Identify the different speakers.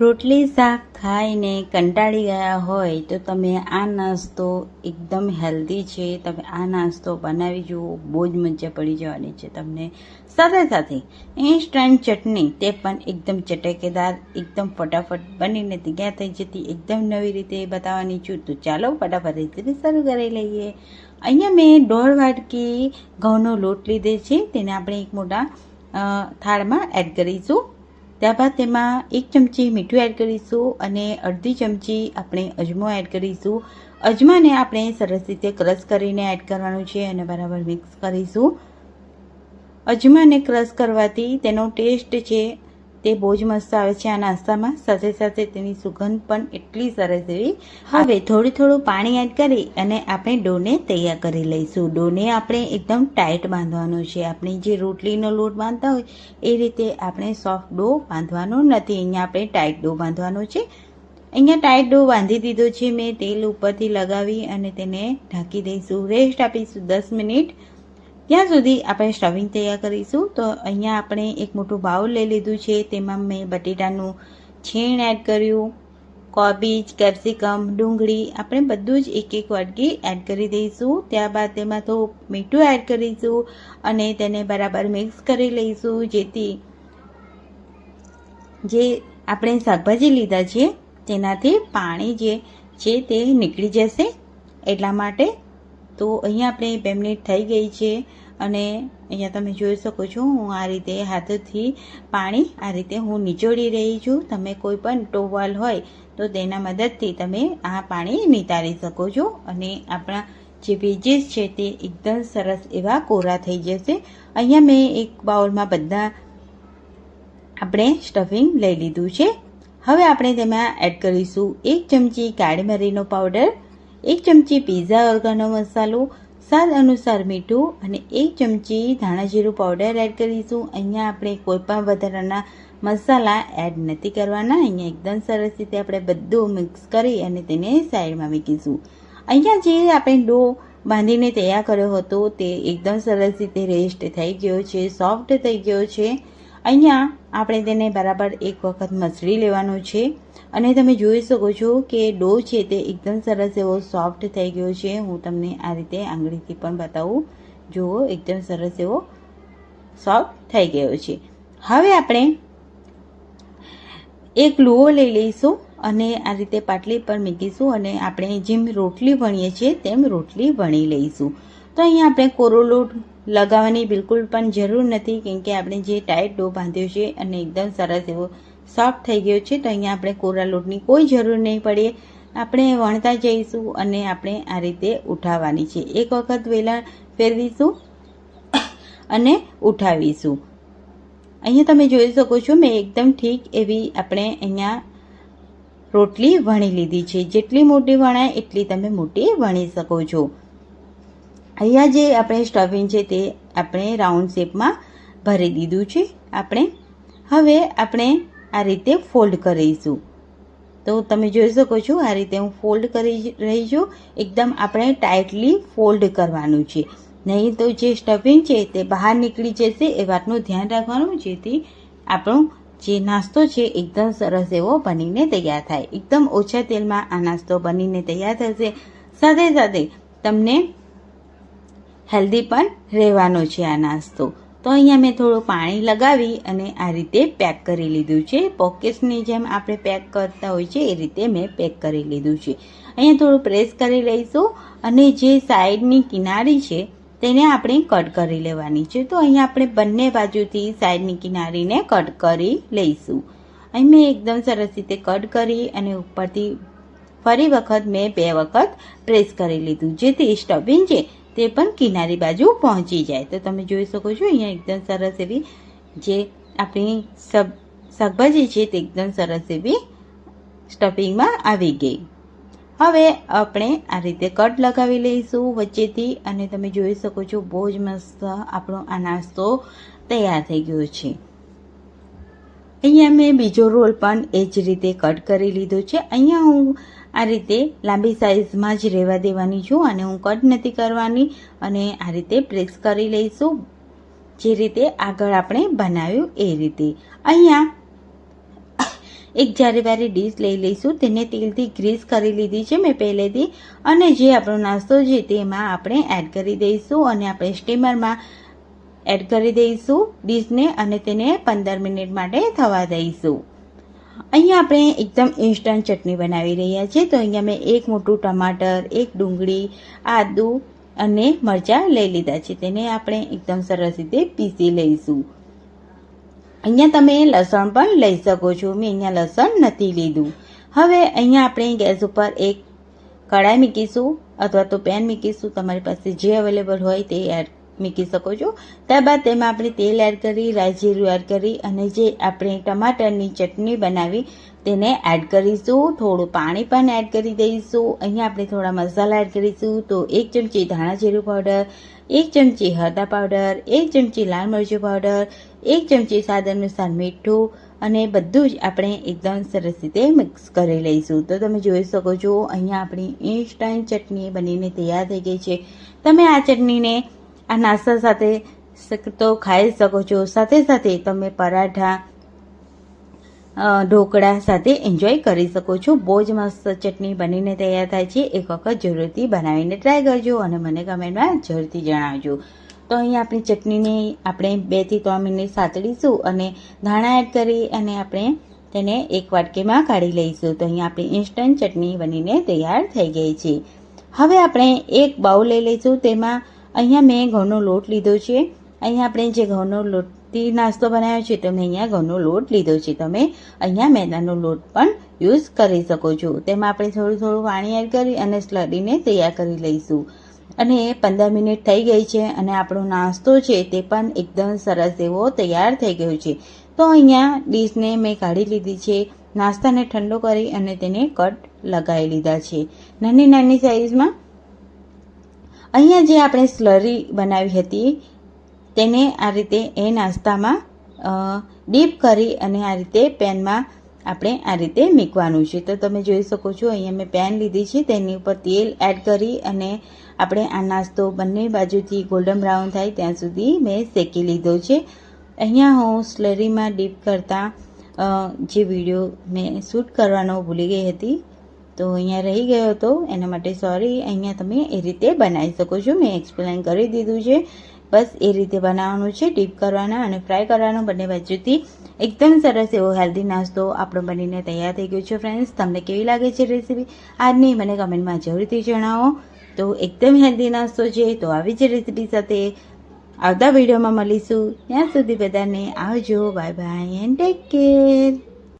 Speaker 1: રોટલી શાક ખાઈને કંટાળી ગયા હોય તો તમે આ નાસ્તો એકદમ હેલ્ધી છે. તમે આ નાસ્તો બનાવી જુઓ. બહુ જ મજા પડી જવાની છે તમને. સાથે સાથે ઇન્સ્ટન્ટ ચટણી તે પણ એકદમ ચટકેદાર, એકદમ ફટાફટ બનીને તૈયાર થઈ જતી, એકદમ નવી રીતે બતાવવાની છું. તો ચાલો ફટાફટ રેસીપી શરૂ કરી લઈએ. અહીંયા મેં દોઢ વાટકી ઘઉંનો લોટ લીધે છે. તેને આપણે એક મોટા થાળમાં એડ કરીશું. ત્યારબાદ તેમાં એક ચમચી મીઠું એડ કરીશું અને અડધી ચમચી આપણે અજમો એડ કરીશું. અજમાને આપણે સરસ રીતે ક્રશ કરીને એડ કરવાનું છે અને બરાબર મિક્સ કરીશું. અજમાને ક્રશ કરવાથી તેનો ટેસ્ટ છે તે બહુ જ મસ્ત આવે છે આ નાસ્તામાં. સાથે સાથે તેની સુગંધ પણ એટલી સરસ એવી. હવે થોડું થોડું પાણી એડ કરી અને આપણે ડોને તૈયાર કરી લઈશું. ડોને આપણે એકદમ ટાઈટ બાંધવાનો છે. આપણે જે રોટલીનો લોટ બાંધતા હોય એ રીતે આપણે સોફ્ટ ડો બાંધવાનો નથી. અહીંયા આપણે ટાઈટ ડો બાંધવાનો છે. અહીંયા ટાઈટ ડો બાંધી દીધો છે. મેં તેલ ઉપરથી લગાવી અને તેને ઢાંકી દઈશું. રેસ્ટ આપીશું દસ મિનિટ. ત્યાં સુધી આપણે સ્ટવિંગ તૈયાર કરીશું. તો અહીંયા આપણે એક મોટું બાઉલ લઈ લીધું છે. તેમાં મેં બટેટાનું છીણ એડ કર્યું, કોબીજ, કેપ્સિકમ, ડુંગળી, આપણે બધું જ એક એક વાટકી એડ કરી દઈશું. ત્યારબાદ તેમાં તો મીઠું એડ કરીશું અને તેને બરાબર મિક્સ કરી લઈશું. જેથી જે આપણે શાકભાજી લીધા છે, તેનાથી પાણી જે છે તે નીકળી જશે. એટલા માટે તો અહીંયા આપણે બે મિનિટ થઈ ગઈ છે અને અહીંયા તમે જોઈ શકો છો, હું આ રીતે હાથથી પાણી આ રીતે હું નીચોડી રહી છું. તમે કોઈ પણ ટોવાલ હોય તો તેના મદદથી તમે આ પાણી નિતારી શકો છો અને આપણા જે વેજીસ છે તે એકદમ સરસ એવા કોરા થઈ જશે. અહીંયા મેં એક બાઉલમાં બધા આપણે સ્ટફિંગ લઈ લીધું છે. હવે આપણે તેમાં એડ કરીશું એક ચમચી કાળી મરીનો પાવડર એક ચમચી પીઝા ઓર્ગાનો મસાલો સ્વાદ અનુસાર મીઠું અને એક ચમચી ધાણા જીરું પાવડર એડ કરીશું. અહીંયા આપણે કોઈપણ વધારાના મસાલા એડ નથી કરવાના. અહીંયા એકદમ સરસ રીતે આપણે બધું મિક્સ કરી અને તેને સાઈડમાં મૂકીશું. અહીંયા જે આપણે ડો બાંધીને તૈયાર કર્યો હતો તે એકદમ સરસ રીતે રેસ્ટ થઈ ગયો છે સોફ્ટ થઈ ગયો છે. અહીંયા આપણે તેને બરાબર એક વખત મસળી લેવાનો છે. અને તમે જોઈ શકો છો કે ડો છે તે એકદમ સરસ એવો સોફ્ટ થઈ ગયો છે. હું તમને આ રીતે આંગળીથી પણ બતાવું. જુઓ, એકદમ સરસ એવો સોફ્ટ થઈ ગયો છે. હવે આપણે એક લુઓ લઈ લઈશું અને આ રીતે પાટલી પર મૂકીશું અને આપણે જેમ રોટલી વણીએ છીએ તેમ રોટલી વણી લઈશું. તો અહીંયા આપણે કોરો લોટ લગાવવાની બિલકુલ પણ જરૂર નથી, કેમ કે આપણે જે ટાઈટ ડો બાંધ્યો છે અને એકદમ સરસ એવો સોફ્ટ થઈ ગયો છે, તો અહીંયા આપણે કોરા લોટની કોઈ જરૂર નહીં પડે. આપણે વણતા જઈશું અને આપણે આ રીતે ઉઠાવવાની છે. એક વખત વેલા ફેરવીશું અને ઉઠાવીશું. અહીંયા તમે જોઈ શકો છો, મેં એકદમ ઠીક એવી આપણે અહીંયા રોટલી વણી લીધી છે. જેટલી મોટી વણાય, એટલી તમે મોટી વણી શકો છો. અહીંયા જે આપણે સ્ટફિંગ છે તે આપણે રાઉન્ડ શેપમાં ભરી દીધું છે. આપણે હવે આપણે આ રીતે ફોલ્ડ કરીશું. તો તમે જોઈ શકો છો, આ રીતે હું ફોલ્ડ કરી રહી છું. એકદમ આપણે ટાઇટલી ફોલ્ડ કરવાનું છે. નહીં તો જે સ્ટફિંગ છે તે બહાર નીકળી જશે એ વાતનું ધ્યાન રાખવાનું, જેથી આપણો જે નાસ્તો છે એકદમ સરસ એવો બનીને તૈયાર થાય. એકદમ ઓછા તેલમાં આ નાસ્તો બનીને તૈયાર થશે. સાથે સાથે તમને હેલ્ધી પણ રહેવાનો છે આ નાસ્તો. તો અહીંયા મેં થોડું પાણી લગાવી અને આ રીતે પેક કરી લીધું છે. પોકેટ્સની જેમ આપણે પેક કરતા હોય છે, એ રીતે મેં પેક કરી લીધું છે. અહીંયા થોડું પ્રેસ કરી લઈશું અને જે સાઈડની કિનારી છે, તેને આપણે કટ કરી લેવાની છે. તો અહીંયા આપણે બંને બાજુથી સાઈડની કિનારીને કટ કરી લઈશું. અહીં મેં એકદમ સરસ રીતે કટ કરી અને ઉપરથી ફરી વખત મેં બે વખત પ્રેસ કરી લીધું. જેથી સ્ટફિંગ છે તે પણ કિનારી બાજુ પહોંચી જાય. તો તમે જોઈ શકો છો, અહીંયા એકદમ સરસ એવી જે આપણી સબ, શાકભાજી છે તે એકદમ સરસ એવી સ્ટફિંગમાં આવી ગઈ. હવે આપણે આ રીતે કટ લગાવી લઈશું વચ્ચેથી અને તમે જોઈ શકો છો બહુ જ મસ્ત આપણો આ નાસ્તો તૈયાર થઈ ગયો છે. અહીંયા મેં બીજો રોલ પણ એ જ રીતે કટ કરી લીધો છે. અહીંયા હું આ રીતે લાંબી સાઇઝમાં જ રહેવા દેવાની છું અને હું કટ નથી કરવાની અને આ રીતે પ્રેસ કરી લઈશું. જે રીતે આગળ આપણે બનાવ્યું એ રીતે. અહીંયા એક જારીવારી ડીશ લઈ લઈશું. તેને તેલથી ગ્રીસ કરી લીધી છે મેં પહેલેથી. અને જે આપણો નાસ્તો છે તેમાં આપણે એડ કરી દઈશું અને આપણે સ્ટીમરમાં એડ કરી દઈશું ડીશને અને તેને પંદર મિનિટ માટે થવા દઈશું. અહીંયા આપણે એકદમ ઇન્સ્ટન્ટ ચટણી બનાવી રહ્યા છીએ. તો અહીંયા મેં એક મોટું ટમાટર, એક ડુંગળી, આદુ અને મરચાં લઈ લીધા છે. તેને આપણે એકદમ સરસ રીતે પીસી લઈશું. અહીંયા તમે લસણ પણ લઈ શકો છો. મેં અહીંયા લસણ નથી લીધું. હવે અહીંયા આપણે ગેસ ઉપર એક કઢાઈ મૂકીશું અથવા તો પેન મૂકીશું. તમારી પાસે જે અવેલેબલ હોય તે એડ મૂકી શકો છો. ત્યારબાદ તેમાં આપણે તેલ એડ કરી રાજીરું એડ કરી અને જે આપણે ટમાટરની ચટણી બનાવી તેને એડ કરીશું. થોડું પાણી પણ એડ કરી દઈશું. અહીંયા આપણે થોડા મસાલા એડ કરીશું. તો એક ચમચી ધાણા જીરું પાવડર એક ચમચી હળદા પાવડર એક ચમચી લાલ મરચું પાવડર એક ચમચી સ્વાદ અનુસાર મીઠું અને બધું જ આપણે એકદમ સરસ રીતે મિક્સ કરી લઈશું. તો તમે જોઈ શકો છો, અહીંયા આપણી ઇન્સ્ટન્ટ ચટણી બનીને તૈયાર થઈ ગઈ છે. તમે આ ચટણીને આ નાસ્તા સાથે તો ખાઈ શકો છો. સાથે સાથે તમે પરાઠા ઢોકળા સાથે એન્જોય કરી શકો છો. બહુ જ મસ્ત ચટણી બનીને તૈયાર થાય છે. એક વખત જરૂરથી બનાવીને ટ્રાય કરજો અને મને કમેન્ટમાં જરૂરથી જણાવજો. તો અહીં આપણી ચટણીને આપણે બેથી ત્રણ મિનિટ સાતડીશું અને ધાણા એડ કરી અને આપણે તેને એક વાટકીમાં કાઢી લઈશું. તો અહીં આપણી ઇન્સ્ટન્ટ ચટણી બનીને તૈયાર થઈ ગઈ છે. હવે આપણે એક બાઉલ લઈ લઈશું. તેમાં અહીંયા મેં ઘઉંનો લોટ લીધો છે. અહીંયા આપણે જે ઘઉંનો લોટથી નાસ્તો બનાવ્યો છે, તો મેં અહીંયા ઘઉંનો લોટ લીધો છે. તમે અહીંયા મેદાનો લોટ પણ યુઝ કરી શકો છો. તેમાં આપણે થોડું થોડું પાણી એડ કરી અને સ્લરીને તૈયાર કરી લઈશું. અને પંદર મિનિટ થઈ ગઈ છે અને આપણો નાસ્તો છે તે પણ એકદમ સરસ એવો તૈયાર થઈ ગયો છે. તો અહીંયા ડીશને મેં કાઢી લીધી છે. નાસ્તાને ઠંડો કરી અને તેને કટ લગાવી લીધા છે. નાની નાની સાઈઝમાં અહીંયા જે આપણે સ્લરી બનાવી હતી, તેને આ રીતે એ નાસ્તામાં ડીપ કરી અને આ રીતે પેનમાં આપણે આ રીતે મૂકવાનું છે. તો તમે જોઈ શકો છો, અહીંયા મેં પેન લીધી છે, તેની ઉપર તેલ એડ કરી અને આપણે આ નાસ્તો બંને બાજુથી ગોલ્ડન બ્રાઉન થાય ત્યાં સુધી મેં શેકી લીધો છે. અહીંયા હું સ્લરીમાં ડીપ કરતાં જે વીડિયો મેં શૂટ કરવાનો ભૂલી ગઈ હતી તો અહીંયા રહી ગયો હતો. એના માટે સોરી અહીંયા તમે એ રીતે બનાવી શકો છો. મેં એક્સપ્લેન કરી દીધું છે. બસ એ રીતે બનાવવાનું છે. ડીપ કરવાના અને ફ્રાય કરવાનો બંને બાજુથી. એકદમ સરસ એવો હેલ્ધી નાસ્તો આપણો બનીને તૈયાર થઈ ગયો છે ફ્રેન્ડ્સ તમને કેવી લાગે છે રેસીપી આજની મને કમેન્ટમાં જરૂરથી જણાવો. તો એકદમ હેલ્ધી નાસ્તો છે. તો આવી જ રેસીપી સાથે આવતા વિડીયોમાં મળીશું. ત્યાં સુધી બધાને આવજો. Bye bye and take care